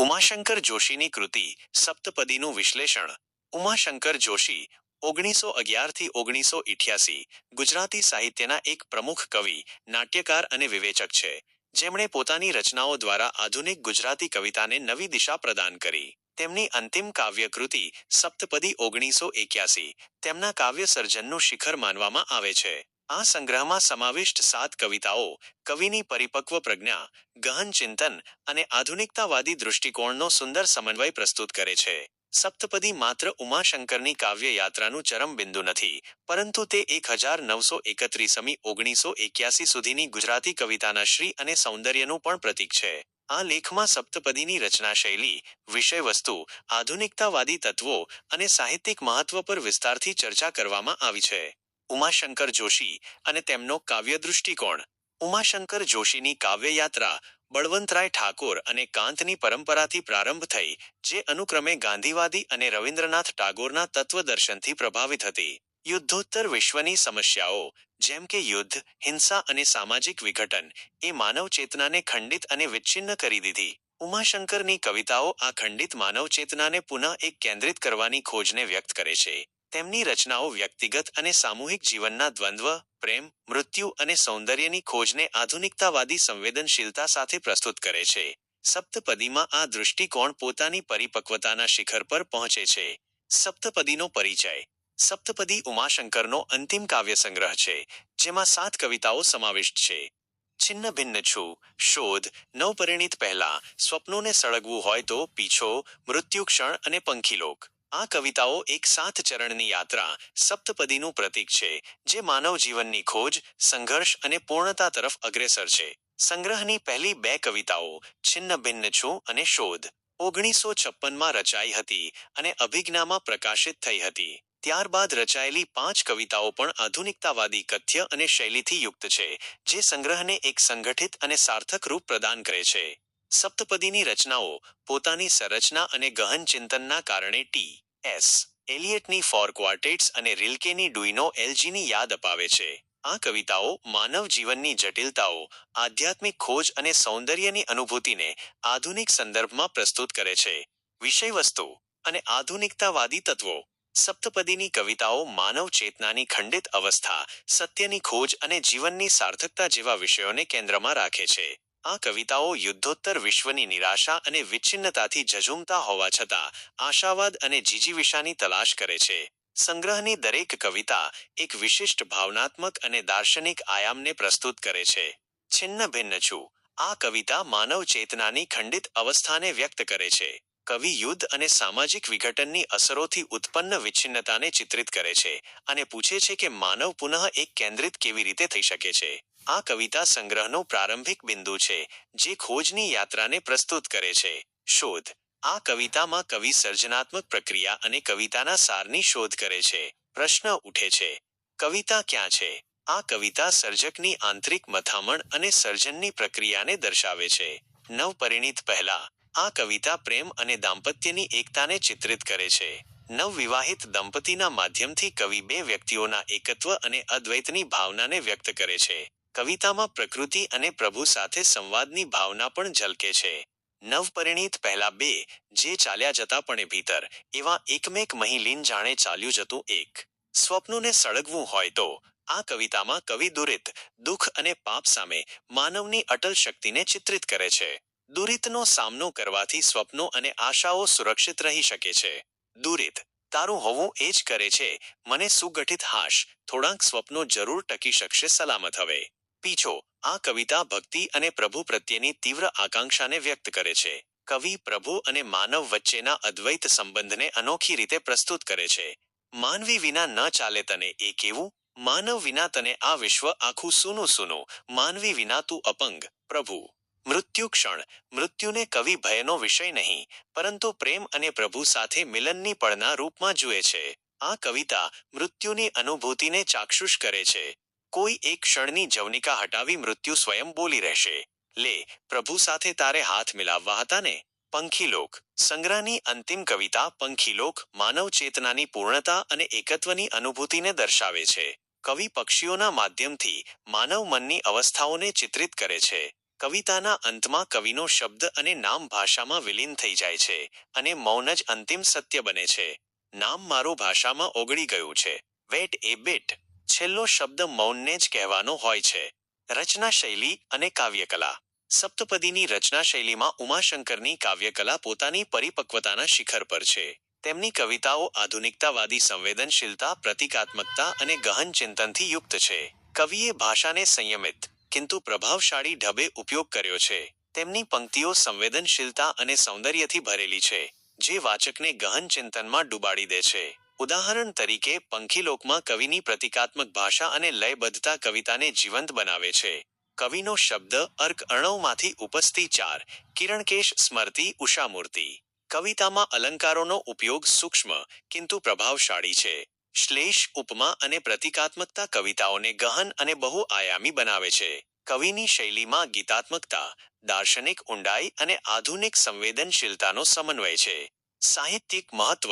ઉમાશંકર જોશીની કૃતિ સપ્તપદીનું વિશ્લેષણ. ઉમાશંકર જોશી ઓગણીસો અગિયારથી ઓગણીસો ઇઠ્યાસી ગુજરાતી સાહિત્યના એક પ્રમુખ કવિ, નાટ્યકાર અને વિવેચક છે. જેમણે પોતાની રચનાઓ દ્વારા આધુનિક ગુજરાતી કવિતાને નવી દિશા પ્રદાન કરી. તેમની અંતિમ કાવ્ય કૃતિ સપ્તપદી ઓગણીસો એક્યાસી તેમના કાવ્ય સર્જનનું શિખર માનવામાં આવે છે. આ સંગ્રહમાં સમાવિષ્ટ સાત કવિતાઓ, કવિની પરિપક્વ પ્રજ્ઞા, ગહન ચિંતન અને આધુનિકતાવાદી દૃષ્ટિકોણનો સુંદર સમન્વય પ્રસ્તુત કરે છે. સપ્તપદી માત્ર ઉમાશંકરની કાવ્ય યાત્રાનું ચરમ બિંદુ નથી, પરંતુ તે એક હજાર નવસો એકત્રીસમી ઓગણીસો એક્યાસી સુધીની ગુજરાતી કવિતાના શ્રી અને સૌંદર્યનું પણ પ્રતીક છે. આ લેખમાં સપ્તપદીની રચના શૈલી વિષયવસ્તુ, આધુનિકતાવાદી તત્વો અને સાહિત્યિક મહત્વ પર વિસ્તારથી ચર્ચા કરવામાં આવી છે. ઉમાશંકર જોશી અને તેમનો કાવ્ય દૃષ્ટિકોણ. ઉમાશંકર જોશીની કાવ્યયાત્રા બળવંતરાય ઠાકોર અને કાંતની પરંપરાથી પ્રારંભ થઈ, જે અનુક્રમે ગાંધીવાદી અને રવિન્દ્રનાથ ટાગોરના તત્વદર્શનથી પ્રભાવિત હતી. યુદ્ધોત્તર વિશ્વની સમસ્યાઓ, જેમ કે યુદ્ધ, હિંસા અને સામાજિક વિઘટન, એ માનવ ચેતનાને ખંડિત અને વિચ્છિન્ન કરી દીધી. ઉમાશંકરની કવિતાઓ આ ખંડિત માનવ ચેતનાને પુનઃ એક કેન્દ્રિત કરવાની ખોજને વ્યક્ત કરે છે. તેમની રચનાઓ વ્યક્તિગત અને સામૂહિક જીવનના દ્વંદ્વ, પ્રેમ, મૃત્યુ અને સૌંદર્યની ખોજને આધુનિકતાવાદી સંવેદનશીલતા સાથે પ્રસ્તુત કરે છે. સપ્તપદીમાં આ દૃષ્ટિકોણ પોતાની પરિપક્વતાના શિખર પર પહોંચે છે. સપ્તપદીનો પરિચય. સપ્તપદી ઉમાશંકરનો અંતિમ કાવ્ય સંગ્રહ છે, જેમાં સાત કવિતાઓ સમાવિષ્ટ છે. છિન્ન ભિન્ન છું, શોધ, નવપરિણીત પહેલા, સ્વપ્નોને સળગવું હોય તો પીછો મૃત્યુ ક્ષણ અને પંખીલોક આ કવિતાઓ એક સાત ચરણની યાત્રા, સપ્તપદીનું પ્રતીક છે, જે માનવ જીવનની ખોજ, સંઘર્ષ અને પૂર્ણતા તરફ અગ્રેસર છે. સંગ્રહની પહેલી બે કવિતાઓ, છિન્ન ભિન્ન છું અને શોધ, ઓગણીસો છપ્પનમાં રચાઈ હતી અને અભિજ્ઞામાં પ્રકાશિત થઈ હતી. ત્યારબાદ રચાયેલી પાંચ કવિતાઓ પણ આધુનિકતાવાદી કથ્ય અને શૈલીથી યુક્ત છે, જે સંગ્રહને એક સંગઠિત અને સાર્થક રૂપ પ્રદાન કરે છે. સપ્તપદીની રચનાઓ પોતાની સંરચના અને ગહન ચિંતનના કારણે ટી. એસ. એલિયટની ફોર ક્વાર્ટેટ્સ અને રિલ્કેની ડુઈનો એલજીની યાદ અપાવે છે. આ કવિતાઓ માનવ જીવનની જટિલતાઓ, આધ્યાત્મિક ખોજ અને સૌંદર્યની અનુભૂતિને આધુનિક સંદર્ભમાં પ્રસ્તુત કરે છે. વિષયવસ્તુ અને આધુનિકતાવાદી તત્વો. સપ્તપદીની કવિતાઓ માનવ ચેતનાની ખંડિત અવસ્થા, સત્યની ખોજ અને જીવનની સાર્થકતા જેવા વિષયોને કેન્દ્રમાં રાખે છે. આ કવિતાઓ યુદ્ધોત્તર વિશ્વની નિરાશા અને વિચ્છિન્નતાથી ઝઝૂમતા હોવા છતાં આશાવાદ અને જીજીવિષાની તલાશ કરે છે. સંગ્રહની દરેક કવિતા એક વિશિષ્ટ ભાવનાત્મક અને દાર્શનિક આયામને પ્રસ્તુત કરે છે. છિન્ન ભિન્ન છું. આ કવિતા માનવ ચેતનાની ખંડિત અવસ્થાને વ્યક્ત કરે છે. કવિ યુદ્ધ અને સામાજિક વિઘટનની અસરોથી ઉત્પન્ન વિચ્છિન્નતાને ચિત્રિત કરે છે અને પૂછે છે કે માનવ પુનઃ એક કેન્દ્રિત કેવી રીતે થઈ શકે છે. આ કવિતા સંગ્રહનો પ્રારંભિક બિંદુ છે, જે ખોજની યાત્રાને પ્રસ્તુત કરે છે. શોધ. આ કવિતામાં કવિ સર્જનાત્મક પ્રક્રિયા અને કવિતાના સારની શોધ કરે છે. પ્રશ્ન ઉઠે છે. કવિતા ક્યાં છે? આ કવિતા સર્જકની આંતરિક મથામણ અને સર્જનની પ્રક્રિયાને દર્શાવે છે. નવપરિણીત પહેલા. આ કવિતા પ્રેમ અને દાંપત્યની એકતાને ચિત્રિત કરે છે. નવવિવાહિત દંપતીના માધ્યમથી કવિ બે વ્યક્તિઓના એકત્વ અને અદ્વૈતની ભાવનાને વ્યક્ત કરે છે. કવિતામાં પ્રકૃતિ અને પ્રભુ સાથે સંવાદની ભાવના પણ ઝલકે છે. નવપરિણીત પહેલા બે, જે ચાલ્યા જતા પણ ભીતર, એવા એકમેક મહિલીન જાણે ચાલ્યું જતું એક. સ્વપ્નોને સળગવું હોય તો, આ કવિતામાં કવિ દુરિત, દુઃખ અને પાપ સામે માનવની અટલ શક્તિને ચિત્રિત કરે છે. દુરિતનો સામનો કરવાથી સ્વપ્નો અને આશાઓ સુરક્ષિત રહી શકે છે. દુરિત, તારું હોવું એ જ કરે છે. મને સુગઠિત હાશ, થોડાંક સ્વપ્નો જરૂર ટકી શકશે સલામત હવે. પીછો, આ કવિતા ભક્તિ અને પ્રભુ પ્રત્યેની તીવ્ર આકાંક્ષાને વ્યક્ત કરે છે. કવિ પ્રભુ અને માનવ વચ્ચેના અદ્વૈત સંબંધને અનોખી રીતે પ્રસ્તુત કરે છે. માનવી વિના ન ચાલે તને એ કેવું? માનવ વિના તને આ વિશ્વ આખું સૂનું સૂનું. માનવી વિના તું અપંગ, પ્રભુ. મૃત્યુ ક્ષણ. મૃત્યુને કવિ ભયનો વિષય નહીં, પરંતુ પ્રેમ અને પ્રભુ સાથે મિલનની પળના રૂપમાં જુએ છે. આ કવિતા મૃત્યુની અનુભૂતિને ચાક્ષુષ કરે છે. કોઈ એક ક્ષણની જવનિકા હટાવી મૃત્યુ સ્વયં બોલી રહેશે. લે, પ્રભુ સાથે તારે હાથ મિલાવવા હતા ને? પંખીલોક સંગ્રહની અંતિમ કવિતા પંખીલોક માનવ ચેતનાની પૂર્ણતા અને એકત્વની અનુભૂતિને દર્શાવે છે. કવિ પક્ષીઓના માધ્યમથી માનવ મનની અવસ્થાઓને ચિત્રિત કરે છે. કવિતાના અંતમાં કવિનો શબ્દ અને નામ ભાષામાં વિલીન થઈ જાય છે અને મૌન જ અંતિમ સત્ય બને છે. નામ મારું ભાષામાં ઓગળી ગયું છે. Wait a bit. છેલ્લો શબ્દ મૌનને જ કહેવાનો હોય છે. રચના શૈલી અને કાવ્યકલા. સપ્તપદીની રચના શૈલીમાં ઉમાશંકરની કાવ્યકલા પોતાની પરિપક્વતાના શિખર પર છે. તેમની કવિતાઓ આધુનિકતાવાદી સંવેદનશીલતા, પ્રતિકાત્મકતા અને ગહન ચિંતનથી યુક્ત છે. કવિએ ભાષાને સંયમિત કિંતુ પ્રભાવશાળી ઢબે ઉપયોગ કર્યો છે. તેમની પંક્તિઓ સંવેદનશીલતા અને સૌંદર્યથી ભરેલી છે, જે વાચકને ગહન ચિંતનમાં ડૂબાડી દે છે. ઉદાહરણ તરીકે પંખીલોકમાં કવિની પ્રતિકાત્મક ભાષા અને લયબદ્ધતા કવિતાને જીવંત બનાવે છે. કવિનો શબ્દ અર્ક અર્ણવમાંથી ઉપસ્થિત ચાર, કિરણકેશ સ્મૃતિ ઉષામૂર્તિ. કવિતામાં અલંકારોનો ઉપયોગ સૂક્ષ્મ, કિંતુ પ્રભાવશાળી છે. શ્લેષ, ઉપમા અને પ્રતિકાત્મકતા કવિતાઓને ગહન અને બહુઆયામી બનાવે છે. કવિની શૈલીમાં ગીતાત્મકતા, દાર્શનિક ઊંડાઈ અને આધુનિક સંવેદનશીલતાનો સમન્વય છે. સાહિત્યિક મહત્વ.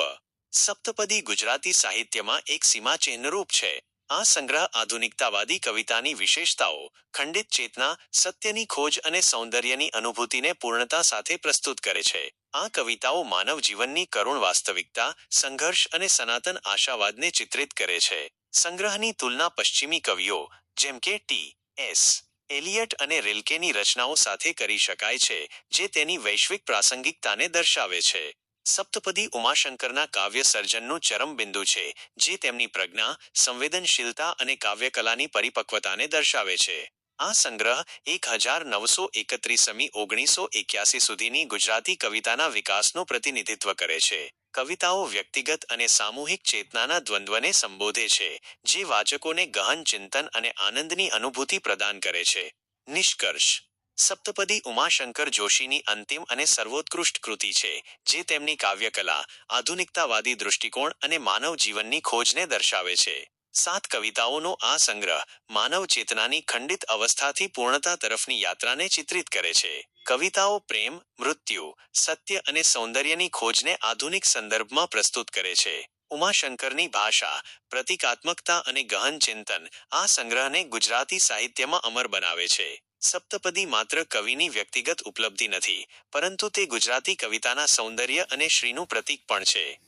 સપ્તપદી ગુજરાતી સાહિત્યમાં એક સીમાચિહ્નરૂપ છે. આ સંગ્રહ આધુનિકતાવાદી કવિતાની વિશેષતાઓ, ખંડિત ચેતના, સત્યની ખોજ અને સૌંદર્યની અનુભૂતિને પૂર્ણતા સાથે પ્રસ્તુત કરે છે. આ કવિતાઓ માનવ જીવનની કરુણ વાસ્તવિકતા, સંઘર્ષ અને સનાતન આશાવાદને ચિત્રિત કરે છે. સંગ્રહની તુલના પશ્ચિમી કવિઓ, જેમ કે ટી. એસ. એલિયટ અને રિલ્કેની રચનાઓ સાથે કરી શકાય છે, જે તેની વૈશ્વિક પ્રાસંગિકતાને દર્શાવે છે. સપ્તપદી ઉમાશંકરના કાવ્ય સર્જનનું ચરમબિંદુ છે, જે તેમની પ્રજ્ઞા, સંવેદનશીલતા અને કાવ્યકલાની પરિપક્વતાને દર્શાવે છે. આ સંગ્રહ એક હજાર નવસો એકત્રીસમી ઓગણીસો એક્યાસી સુધીની ગુજરાતી કવિતાના વિકાસનું પ્રતિનિધિત્વ કરે છે. કવિતાઓ વ્યક્તિગત અને સામૂહિક ચેતનાના દ્વંદ્વને સંબોધે છે, જે વાચકોને ગહન ચિંતન અને આનંદની અનુભૂતિ પ્રદાન કરે છે. નિષ્કર્ષ સપ્તપદી ઉમાશંકર જોશીની અંતિમ અને સર્વોત્કૃષ્ટ કૃતિ છે, જે તેમની કાવ્યકલા, આધુનિકતાવાદી દૃષ્ટિકોણ અને માનવ જીવનની ખોજને દર્શાવે છે. સાત કવિતાઓનો આ સંગ્રહ માનવ ચેતનાની ખંડિત અવસ્થાથી પૂર્ણતા તરફની યાત્રાને ચિત્રિત કરે છે. કવિતાઓ પ્રેમ, મૃત્યુ, સત્ય અને સૌંદર્યની ખોજને આધુનિક સંદર્ભમાં પ્રસ્તુત કરે છે. ઉમાશંકરની ભાષા, પ્રતિકાત્મકતા અને ગહન ચિંતન આ સંગ્રહને ગુજરાતી સાહિત્યમાં અમર બનાવે છે. સપ્તપદી માત્ર કવિની વ્યક્તિગત ઉપલબ્ધિ નથી, પરંતુ તે ગુજરાતી કવિતાના સૌંદર્ય અને શ્રીનું પ્રતીક પણ છે.